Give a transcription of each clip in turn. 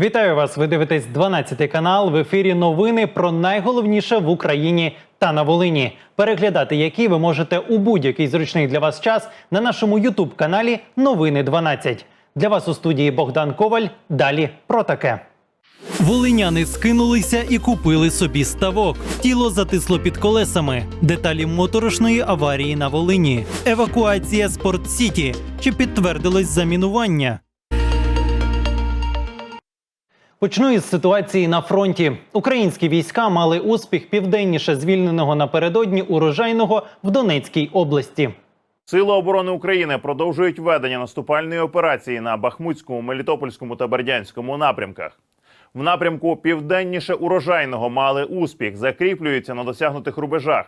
Вітаю вас! Ви дивитесь 12 канал. В ефірі новини про найголовніше в Україні та на Волині. Переглядати які ви можете у будь-який зручний для вас час на нашому Ютуб каналі Новини 12. Для вас у студії Богдан Коваль. Далі про таке. Волиняни скинулися і купили собі ставок. Тіло затисло під колесами. Деталі моторошної аварії на Волині. Евакуація Спорт Сіті. Чи підтвердилось замінування? Почну із ситуації на фронті. Українські війська мали успіх південніше звільненого напередодні урожайного в Донецькій області. Сили оборони України продовжують ведення наступальної операції на Бахмутському, Мелітопольському та Бердянському напрямках. В напрямку південніше урожайного мали успіх, закріплюються на досягнутих рубежах,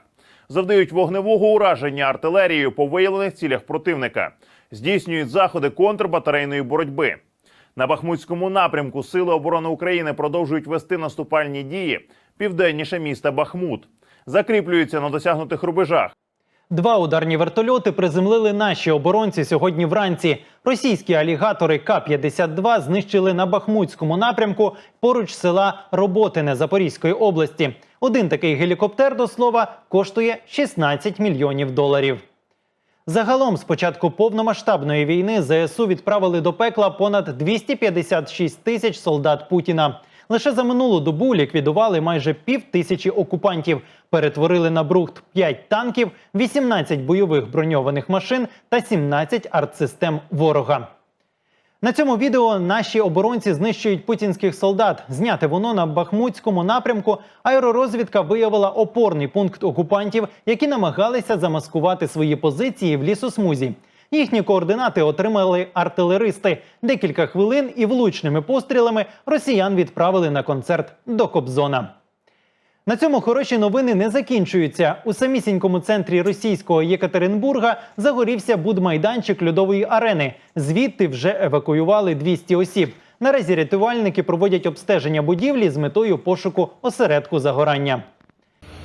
завдають вогневого ураження артилерією по виявлених цілях противника, здійснюють заходи контрбатарейної боротьби. На Бахмутському напрямку Сили оборони України продовжують вести наступальні дії південніше міста Бахмут, закріплюються на досягнутих рубежах. Два ударні вертольоти приземлили наші оборонці сьогодні вранці. Російські алігатори К-52 знищили на Бахмутському напрямку поруч села Роботине Запорізької області. Один такий гелікоптер, до слова, коштує 16 мільйонів доларів. Загалом, з початку повномасштабної війни, ЗСУ відправили до пекла понад 256 тисяч солдат Путіна. Лише за минулу добу ліквідували майже пів тисячі окупантів, перетворили на брухт 5 танків, 18 бойових броньованих машин та 17 артсистем ворога. На цьому відео наші оборонці знищують путінських солдат. Зняте воно на Бахмутському напрямку. Аеророзвідка виявила опорний пункт окупантів, які намагалися замаскувати свої позиції в лісосмузі. Їхні координати отримали артилеристи. Декілька хвилин і влучними пострілами росіян відправили на концерт до Кобзона. На цьому хороші новини не закінчуються. У самісінькому центрі російського Єкатеринбурга загорівся будмайданчик льодової арени. Звідти вже евакуювали 200 осіб. Наразі рятувальники проводять обстеження будівлі з метою пошуку осередку загорання.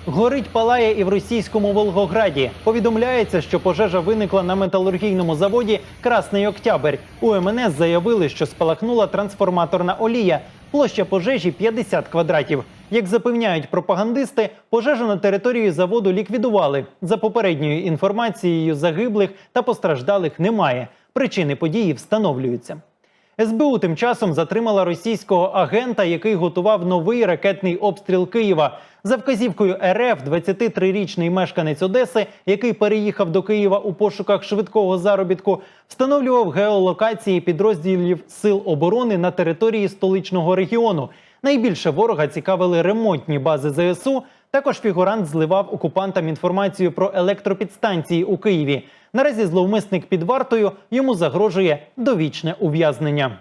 Горить палає і в російському Волгограді. Повідомляється, що пожежа виникла на металургійному заводі Красний Октябрь. У МНС заявили, що спалахнула трансформаторна олія. Площа пожежі 50 квадратів. Як запевняють пропагандисти, пожежу на території заводу ліквідували. За попередньою інформацією, загиблих та постраждалих немає. Причини події встановлюються. СБУ тим часом затримала російського агента, який готував новий ракетний обстріл Києва. За вказівкою РФ 23-річний мешканець Одеси, який переїхав до Києва у пошуках швидкого заробітку, встановлював геолокації підрозділів сил оборони на території столичного регіону. Найбільше ворога цікавили ремонтні бази ЗСУ. Також фігурант зливав окупантам інформацію про електропідстанції у Києві. Наразі зловмисник під вартою йому загрожує довічне ув'язнення.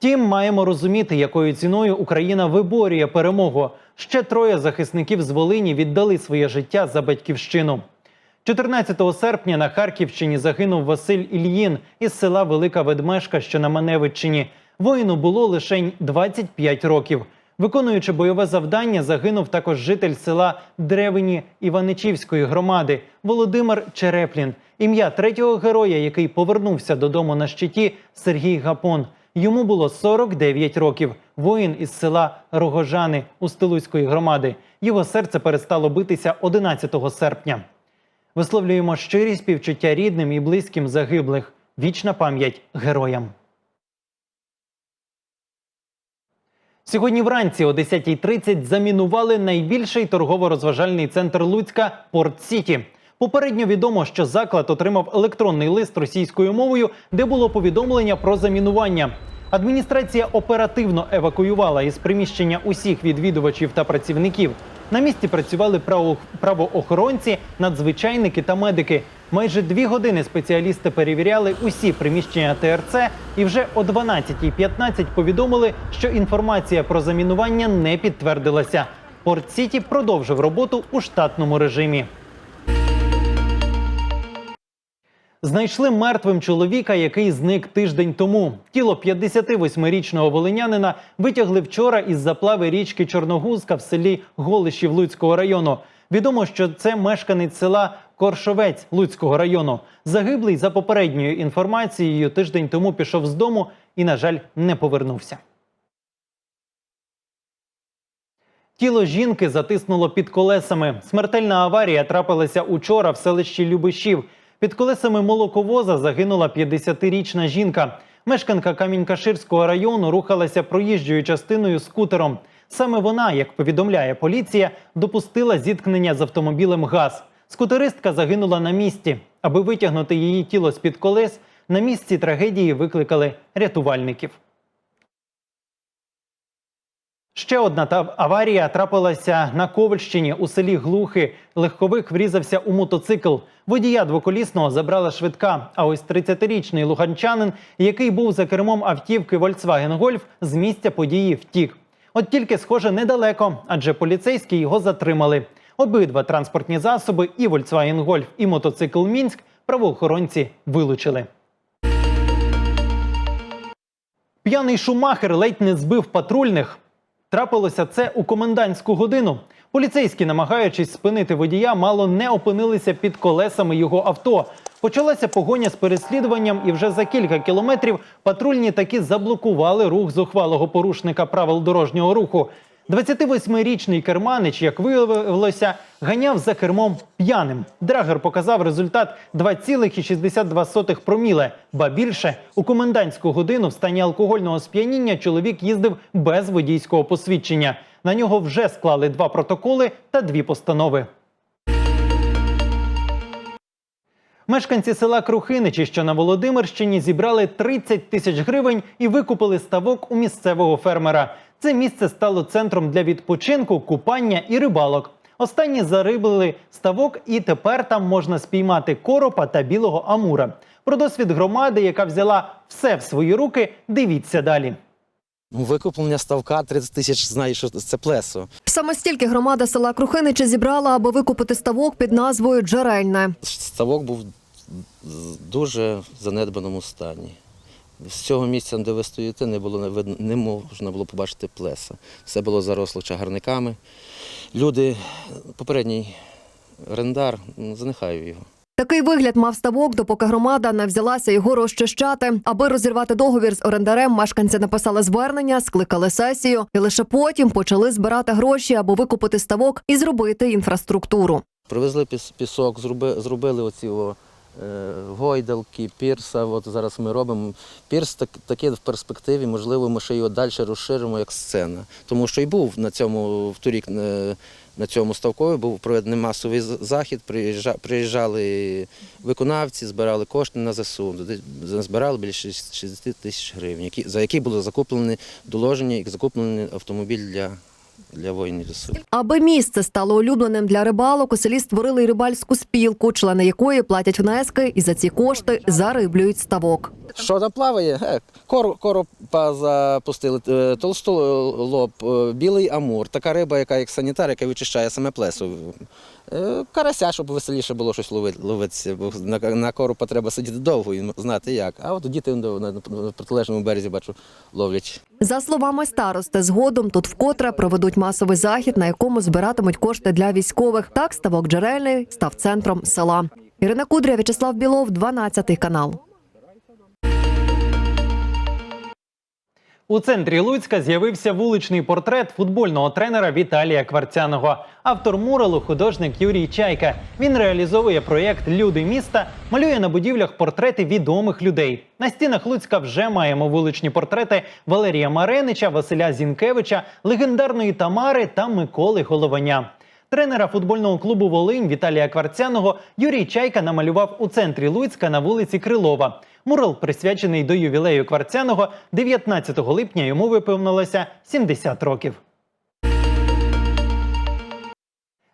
Втім, маємо розуміти, якою ціною Україна виборює перемогу. Ще троє захисників з Волині віддали своє життя за батьківщину. 14 серпня на Харківщині загинув Василь Ільїн із села Велика Ведмешка, що на Маневиччині. Воїну було лише 25 років. Виконуючи бойове завдання, загинув також житель села Древені Іваничівської громади Володимир Череплін. Ім'я третього героя, який повернувся додому на щиті, Сергій Гапон. Йому було 49 років. Воїн із села Рогожани Устилуцької громади. Його серце перестало битися 11 серпня. Висловлюємо щирі співчуття рідним і близьким загиблих. Вічна пам'ять героям. Сьогодні вранці о 10.30 замінували найбільший торгово-розважальний центр Луцька Порт Сіті. Попередньо відомо, що заклад отримав електронний лист російською мовою, де було повідомлення про замінування. Адміністрація оперативно евакуювала із приміщення усіх відвідувачів та працівників. На місці працювали право- правоохоронці, надзвичайники та медики. Майже дві години спеціалісти перевіряли усі приміщення ТРЦ і вже о 12.15 повідомили, що інформація про замінування не підтвердилася. Порт Сіті продовжив роботу у штатному режимі. Знайшли мертвим чоловіка, який зник тиждень тому. Тіло 58-річного волинянина витягли вчора із заплави річки Чорногузка в селі Голишів Луцького району. Відомо, що це мешканець села Коршовець Луцького району. Загиблий за попередньою інформацією тиждень тому пішов з дому і, на жаль, не повернувся. Тіло жінки затиснуло під колесами. Смертельна аварія трапилася учора в селищі Любишів. Під колесами молоковоза загинула 50-річна жінка. Мешканка Камінь-Каширського району рухалася проїжджою частиною скутером. Саме вона, як повідомляє поліція, допустила зіткнення з автомобілем ГАЗ. Скутеристка загинула на місці. Аби витягнути її тіло з-під колес, на місці трагедії викликали рятувальників. Ще одна та аварія трапилася на Ковальщині у селі Глухи. Легковик врізався у мотоцикл. Водія двоколісного забрала швидка. А ось 30-річний луганчанин, який був за кермом автівки Volkswagen Golf, з місця події втік. От тільки, схоже, недалеко, адже поліцейські його затримали. Обидва транспортні засоби, і Volkswagen Golf, і мотоцикл Мінськ правоохоронці вилучили. П'яний шумахер ледь не збив патрульних. Трапилося це у комендантську годину. Поліцейські, намагаючись спинити водія, мало не опинилися під колесами його авто. Почалася погоня з переслідуванням, і вже за кілька кілометрів патрульні таки заблокували рух зухвалого порушника правил дорожнього руху. 28-річний керманич, як виявилося, ганяв за кермом п'яним. Драгер показав результат 2,62 проміле. Ба більше у комендантську годину в стані алкогольного сп'яніння чоловік їздив без водійського посвідчення. На нього вже склали два протоколи та дві постанови. Мешканці села Крухиничі, що на Володимирщині, зібрали 30 тисяч гривень і викупили ставок у місцевого фермера. Це місце стало центром для відпочинку, купання і рибалок. Останні зарибили ставок, і тепер там можна спіймати коропа та білого амура. Про досвід громади, яка взяла все в свої руки, дивіться далі. Викуплення ставка 30 тисяч, знаю, що це плесо. Саме стільки громада села Крухиничі зібрала, аби викупити ставок під назвою Джерельне. Ставок був в дуже занедбаному стані. З цього місця, де ви стоїте, не було не видно, не можна було побачити плеса. Все було заросло чагарниками. Люди, попередній орендар, ну, його. Такий вигляд мав ставок, допоки громада не взялася його розчищати. Аби розірвати договір з орендарем, мешканці написали звернення, скликали сесію і лише потім почали збирати гроші, аби викупити ставок і зробити інфраструктуру. Привезли піс- пісок, зроби- зробили оці гойдалки, пірса. От зараз ми робимо. Пірс так, таке в перспективі, можливо, ми ще його далі розширимо як сцена. Тому що і був на цьому вторік е, на цьому ставкові був проведений масовий захід. Приїжджали виконавці, збирали кошти на ЗСУ. Збирали більше 60 тисяч гривень, за які було закуплені доложення і закуплений автомобіль для, для воїнів ЗСУ. Аби місце стало улюбленим для рибалок, у селі створили й рибальську спілку, члени якої платять внески і за ці кошти зариблюють ставок. Що там плаває? Е, Кор, коропа запустили, е, толстолоб, е, білий амур, така риба, яка як санітар, яка вичищає саме плесо. Е, Карася, щоб веселіше було щось лови- ловитися, бо на, на корупа треба сидіти довго і знати як. А от діти на протилежному березі бачу ловлять. За словами старости, згодом тут вкотре проведуть масовий захід, на якому збиратимуть кошти для військових. Так ставок джерельний став центром села. Ірина Кудря, В'ячеслав Білов, 12 канал. У центрі Луцька з'явився вуличний портрет футбольного тренера Віталія Кварцяного. Автор муралу художник Юрій Чайка. Він реалізовує проєкт Люди міста, малює на будівлях портрети відомих людей. На стінах Луцька вже маємо вуличні портрети Валерія Маренича, Василя Зінкевича, легендарної Тамари та Миколи Голованя. Тренера футбольного клубу Волинь Віталія Кварцяного Юрій Чайка намалював у центрі Луцька на вулиці Крилова. Мурал присвячений до ювілею Кварцяного. 19 липня йому виповнилося 70 років.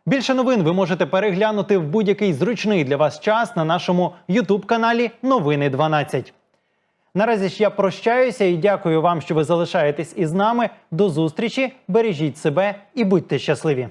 Більше новин ви можете переглянути в будь-який зручний для вас час на нашому Ютуб-каналі Новини 12. Наразі ж я прощаюся і дякую вам, що ви залишаєтесь із нами. До зустрічі, бережіть себе і будьте щасливі!